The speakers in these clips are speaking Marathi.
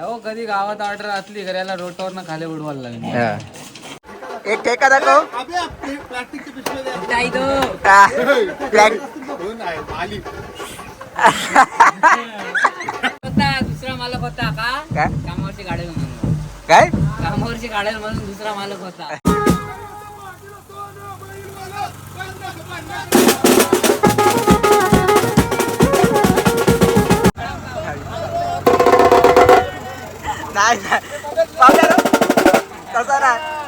हो कधी गावात ऑर्डर असली घराला रोटवर ना खाली उडवायला लागेल. एक ठेका दाखव? हा, होता दुसरा मालक होता का? काय? कामावरची गाडी म्हणून. काय? कामावरची गाडी म्हणून दुसरा मालक होता. नाही नाही. तसा नाही.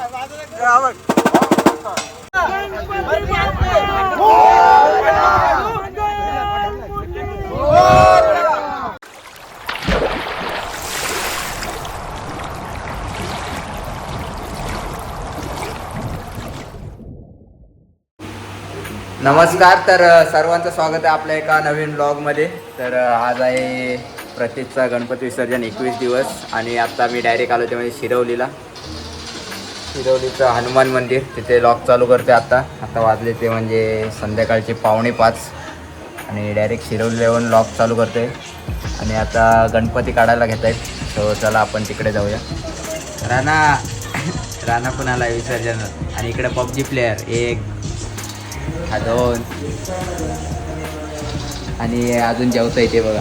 नमस्कार तर सर्वांचं स्वागत आहे आपल्या एका नवीन ब्लॉगमध्ये तर आज आहे प्रतिष्ठा गणपती विसर्जन एकवीस दिवस आणि आता मी डायरेक्ट आलो ते म्हणजे शिरवलीला. शिरवलीचं हनुमान मंदिर तिथे लॉक चालू करते आता. आता वाजले ते म्हणजे संध्याकाळचे पावणे पाच. आणि डायरेक्ट शिरवलीला येऊन लॉक चालू करते आणि आता गणपती काढायला घेत आहेत सो चला आपण तिकडे जाऊया. राणा! राणा पण आला विसर्जन आणि इकडे पबजी प्लेअर एक हा दोन. आणि अजून जेवता येते बघा.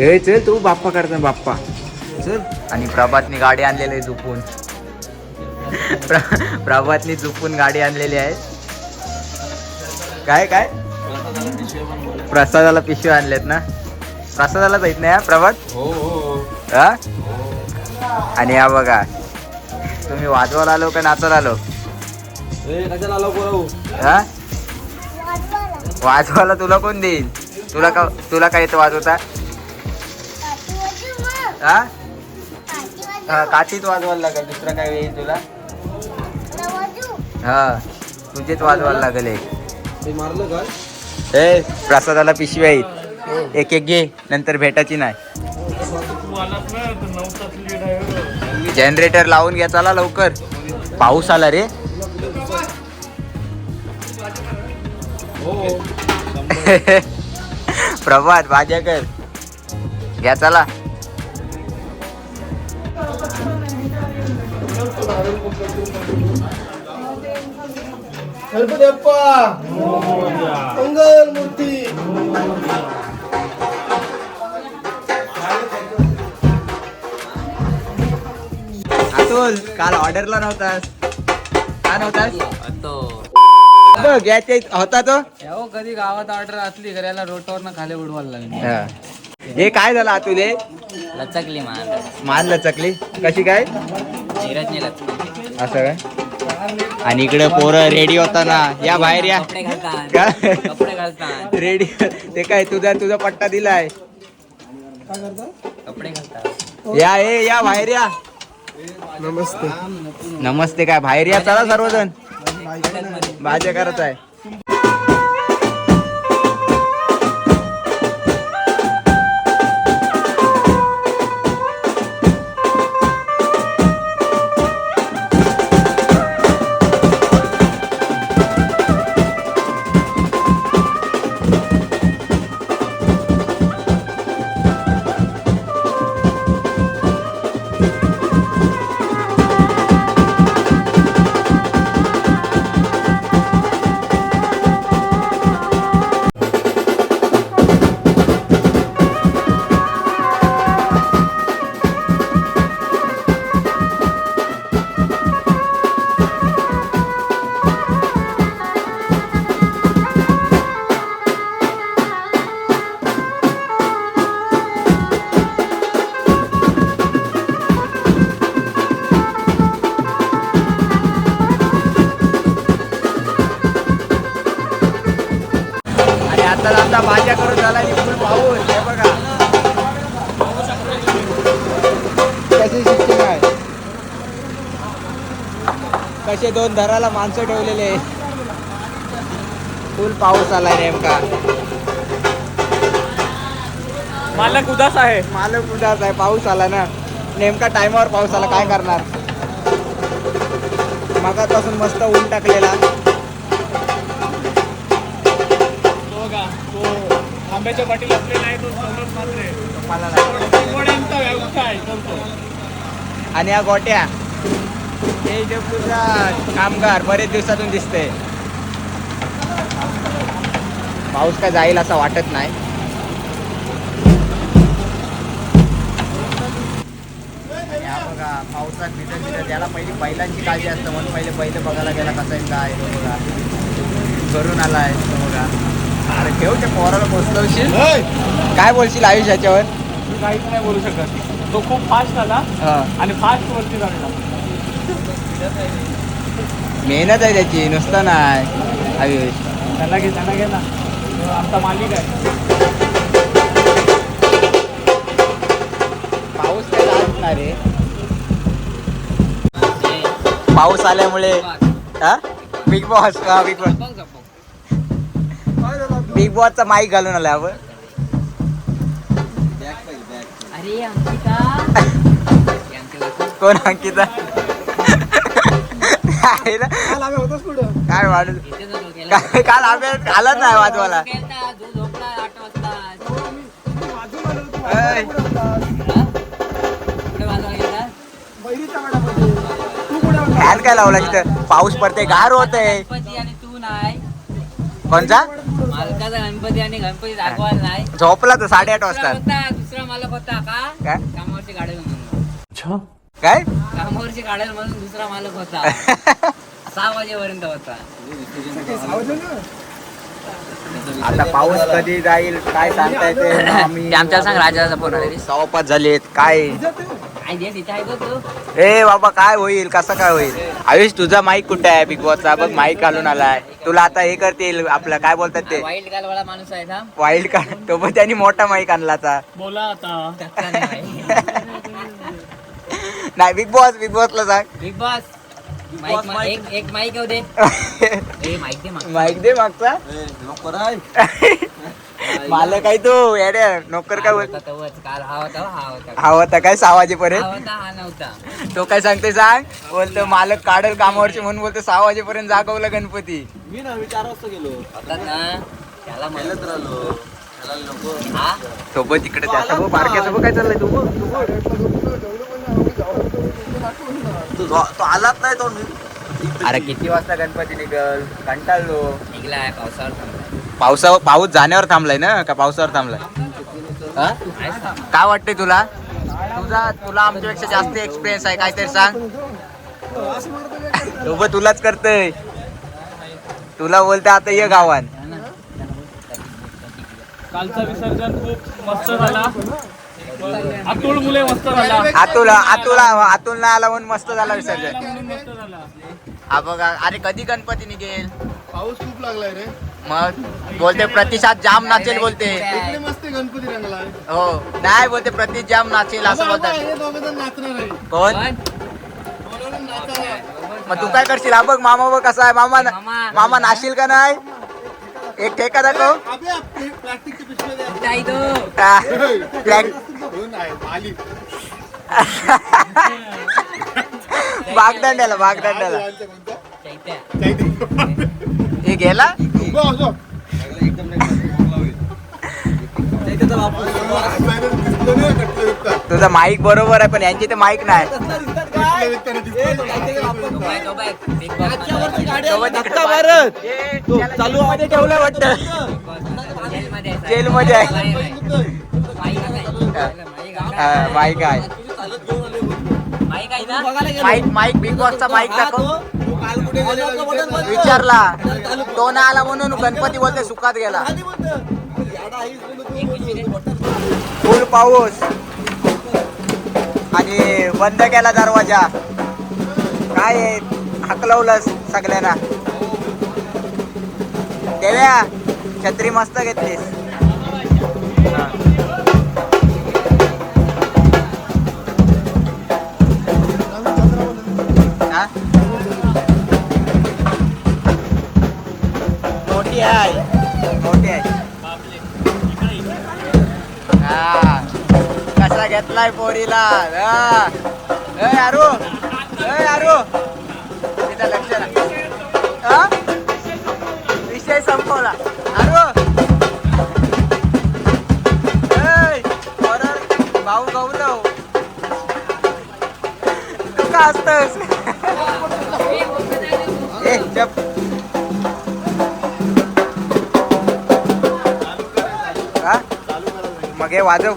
ए चल तू बाप्पा करता बाप्पा. चल. आणि प्रभातनी गाडी आणलेली आहे झुपून. प्र- प्रभातनी झुपून गाडी आणलेली आहे. काय काय? प्रसादाला पिशव्या आणल्यात ना? प्रसादाला जायत नाही हा प्रभात? हा आणि हा बघा. तुम्ही वाजवायला आलो का नाचायला आलो? हा? वाजवायला तुला कोण देईल? तुला का तुला काय येतं वाजवता? हा? हा, काठीच वाजवायला लागेल. दुसरं काय येईल तुला? हा तुझेच वाजवायला लागेल एक. ए प्रसादाला पिशव्या आहेत. एक एक घे नंतर भेटायची नाही. जनरेटर लावून घ्या चला लवकर. पाऊस आला रे. प्रभात भाज्या कर. घ्या चला. मंगल मूर्ती अतुल काल ऑर्डरला नव्हतास. का नव्हतास? होता तो? हो कधी गावात ऑर्डर असली घराला रोटवर ना खाली उडवायला लागेल. हा. हे काय झालं अतुल? हे लचकली मान मान लचकली. कशी काय? असं काय? आणि इकडे पोरं रेडी होताना. या बाहेर या. का? रेडी ते काय तुझा तुझा पट्टा दिलाय. या ए या बाहेर या. नमस्ते. नमस्ते काय बाहेर या चला सर्वजण. भाज्या करत आहे. दोन धराला माणसं ठेवलेले फुल पाऊस आलाय नेमका. मालक उदास आहे. मालक उदास आहे पाऊस आला ना. नेमका टायमावर पाऊस आला काय करणार? मगापासून मस्त ऊन टाकलेला. हो हो. आंब्याच्या आणि या गोट्या. जे तुझा कामगार बरेच दिवसातून दिसते. पाऊस काय जाईल असं वाटत नाही. बघा पावसात भिजत भिजत याला पहिली बैलांची काळजी असतं म्हणून पहिले पहिले बघायला गेला कसा आहे काय तो बघा. करून आलाय तो बघा. अरे ठेव त्या पोराला पोचतवशील काय बोलशील आयुष याच्यावर? मी काहीच नाही बोलू शकत. तो खूप फास्ट आला हा. आणि फास्ट वरती चढला मेहनत आहे त्याची नुसतं नाही. आयुष. त्याला घे त्याला घे ना. तो आमचा मालिक आहे. पाऊस काय जात नाही रे पाऊस आल्यामुळे हा? बिग बॉस हा बिग बॉस बिग बॉसचा माईक घालून आलाय आपण. अरे अंकिता. कोण अंकिता? आहे ना? काय वाढू काय काल आम्ही आलाच नाही वाजवाला फॅन काय लावला तिथं पाऊस पडते गार होते गणपती आणि तू नाही कोणचा? मालकाचा गणपती आणि गणपती दाखवायला नाही झोपला तो साडेआठ वाजता. होता दुसरा मालक होता का? काय? कामावरची गाडी म्हणून काय? कामावरची गाडी म्हणून दुसरा मालक होता. सहा वाजेपर्यंत होता. आता पाऊस कधी जाईल काय सांगता येते आम्ही आमच्या सांग राजाचा फोन आले सहा पाच झालेत काय? तू? ए बाबा काय होईल? कसं काय होईल? आयुष तुझा माईक कुठे आहे? बिग बॉसचा बघ माईक घालून आलाय. तुला आता हे करतील आपलं काय बोलतात ते? वाईल्ड गालवाला माणूस आहे वाईल्ड कार्ड तो पण त्यांनी मोठा माईक आणला आता बोला आता. धक्का नाही. नाही बिग बॉस बिग बॉसला सांग. बिग बॉस माईक एक एक माईक येऊ दे. ए माईक दे माग माईक दे मागचा. मालक आहे तो येड्या. नोकर काय बोल होता तेव्हाच. काल हा होता हा होता. हा होता काय सहा हा वाजेपर्यंत होता हा नव्हता. तो काय सांगते सांग? बोलतो मालक काढल कामावरची म्हणून बोलतो सहा वाजेपर्यंत जागवलं गणपती. होता ना त्याला म्हणत राहिलो. सोबत तिकडे बारक्या सोबत काय चाललंय तू आलाच नाही तो अरे किती वाजता गणपती निघल? कंटाळलो. निघलाय पावसावर थांबलाय. पावसा पाऊस जाण्यावर थांबलाय ना? का पावसावर थांबलाय? हा? काय वाटतंय तुला? तुझा तुला आमच्यापेक्षा जास्त एक्सपिरियन्स आहे काहीतरी सांग. सोबत तुलाच करतय. तुला बोलते आता ये गावात. हा? कालचा विसर्जन खूप मस्त झाला. अतुल मुले मस्त झाला. आतुला आतुला आतुल ना आला म्हणून मस्त झाला विसर्जन. म्हणून मस्त झाला. हा बघा. अरे कधी गणपती निघेल? पाऊस खूप लागलाय रे. मग बोलते प्रतिसाद जाम नाचेल बोलते. इकडे मस्त गणपती रंगलाय. हो. नाही बोलते प्रति जाम नाचेल असं बोलतात. हे कोण. मग तू काय करशील? हा बघ मामा बघ कसा आहे. मामा मामा. मामा नाशील का नाही? एक ठेका दाखव हा. बागदंड्याला बागदंड्याला. हे गेला? उभं तुझा माईक बरोबर आहे पण यांची ते माईक नाही मध्ये. चालू मध्ये ठेवलं आहे. आहे. माईक आहे. माईक माईक बिग बॉसचा माईक दाखव विचारला तो ना आला म्हणून गणपती बोलते सुखात गेला फुल पाऊस. आणि बंद केला दरवाजा. काय हकलवलं सगळ्यांना. देव्या छत्री मस्त घेतलीस. मोठी आहे. घेतलाय पोरीला. अरू अरू तिथं लक्ष विषय संपवला. अरू भाऊ गौरव. तू का असतस मग हे वाजव.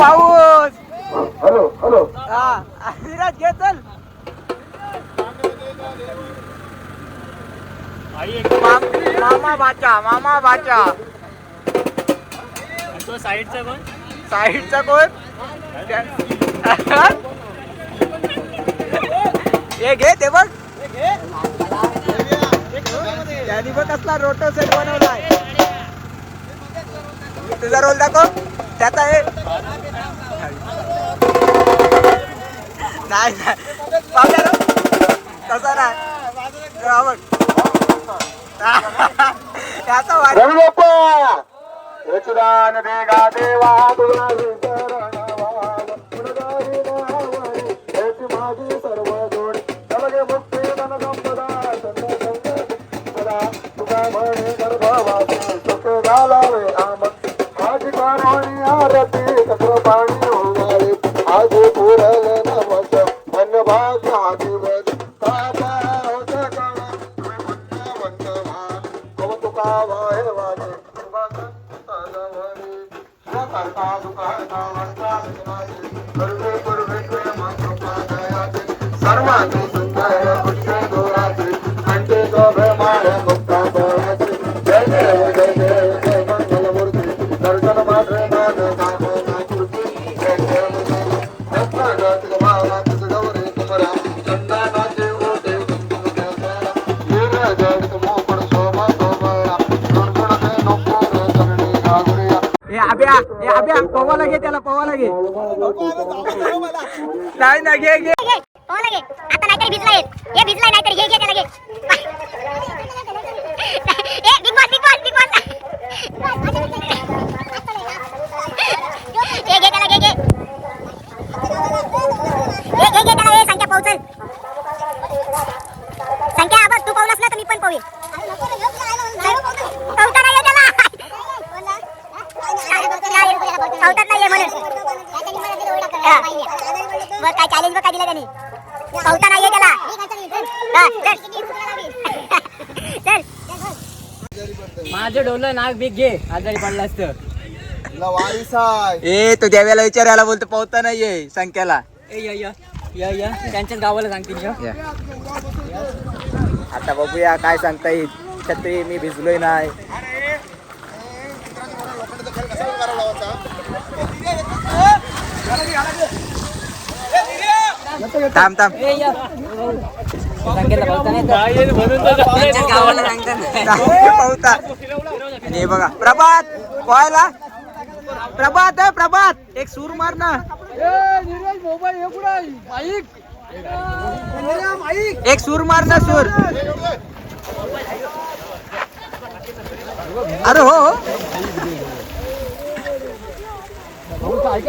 पाऊस. Hello hello. हा घे चल. मामा बाचा मामा बाचा. साईडचा कोण? साईडचा कोण? हे घे ते बघ. त्याने बघ कसला रोटो सेट बनवलाय. तुझा रोल दाखव. त्याचा आहे नाही नाही. तसा नाही. आवड. त्याचा वाट यशदान देगा देवा तुला ಸರ್ವಾಂಗಿ पवा लागे त्याला नाही ना घे घे घे हो लगे आता नाहीतरी भिजला येत हे भिजलाय नाहीतरी घे घे त्याला घे ए Bigg Boss Bigg Boss Bigg Boss घे घे त्याला घे घे घे घे घे त्याला हे संख्या पोहोचल संख्या बघ तू पावलास ना तर मी पण पावेल पावता नाही येत त्याला पावतात नाही म्हणून हा. बघ काय चॅलेंज बघ काय दिलं त्यांनी पावता नाहीये त्याला हा, चल. चल माझं डोलं नाक बीक घे आजारी पडला असतं. वारीस आहे ए तो देव्याला विचारायला बोलतो पावता नाहीये संख्याला. ए या या या या त्यांच्याच गावाला सांगतील या. आता बघूया काय सांगता येईल. छत्री मी भिजलोय नाही. थांब थांब. ए या. हे बघा प्रभात पोहायला. प्रभात ए, प्रभात एक सूर मार ना. एक सूर मार ना सूर. अरे हो हो. काय?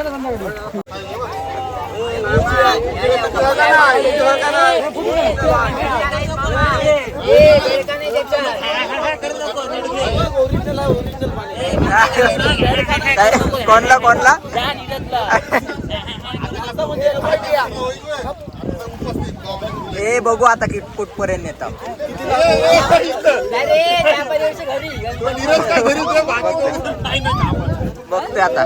कोणला कोणला? हे बघू आता की कुठपर्यंत येतात बघतोय आता.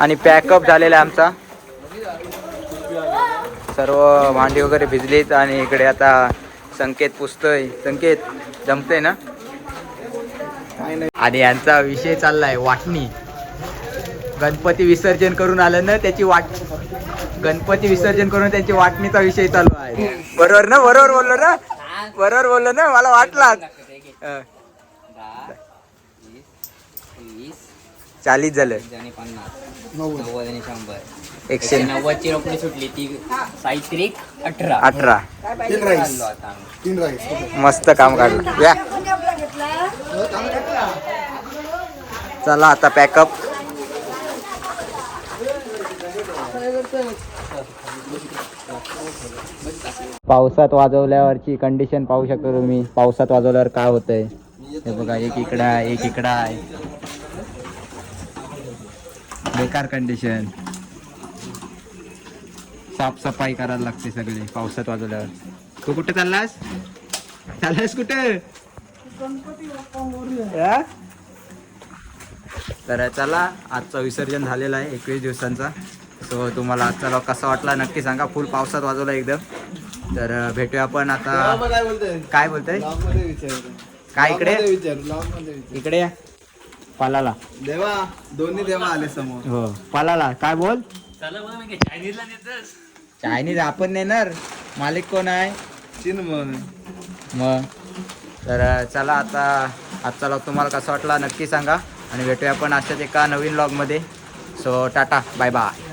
आणि पॅकअप झालेला आहे आमचा. सर्व भांडी वगैरे भिजलीत आणि इकडे आता संकेत पुसतोय. संकेत जमते ना? आणि यांचा विषय चाललाय वाटणी. गणपती विसर्जन करून आलं ना त्याची वाट गणपती विसर्जन करून त्यांची वाटणीचा विषय चालू आहे. बरोबर ना? बरोबर बोललो ना? बरोबर बोललो ना? मला वाटला चाळीस झालं. नव्वद. आणि शंभर. एकशे नव्वदची रोकडी सुटली ती साहित्रिक अठरा. अठरा. तीन राईस चाललो आता आम्ही. तीन राईस मस्त काम काढलं. या. चला आता पॅकअप पावसात वाजवल्यावरची कंडिशन पाहू शकतो तुम्ही. पावसात वाजवल्यावर काय होतंय? हे बघा एक इकडं आहे एक इकडं आहे. बेकार कंडिशन साफसफाई करायला लागते सगळे पावसात वाजवल्यावर. तू कुठे चाललास? चाललास कुठे? हा? तर चला आजचं विसर्जन झालेलं आहे एकवीस दिवसांचा. सो तुम्हाला आजचा लॉक कसा वाटला नक्की सांगा. फुल पावसात वाजवला एकदम. तर भेटूया आपण आता काय बोलतोय? काय इकडे? इकडे या. पालाला. देवा दोन्ही देवा आले समोर. हो पालाला काय बोल? चायनीजला चायनीज आपण नेणार. मालिक कोण आहे? चिन मग मग? तर चला आता आजचा लॉग तुम्हाला कसा वाटला नक्की सांगा. आणि भेटूया आपण अशाच एका नवीन लॉगमध्ये सो टाटा बाय बाय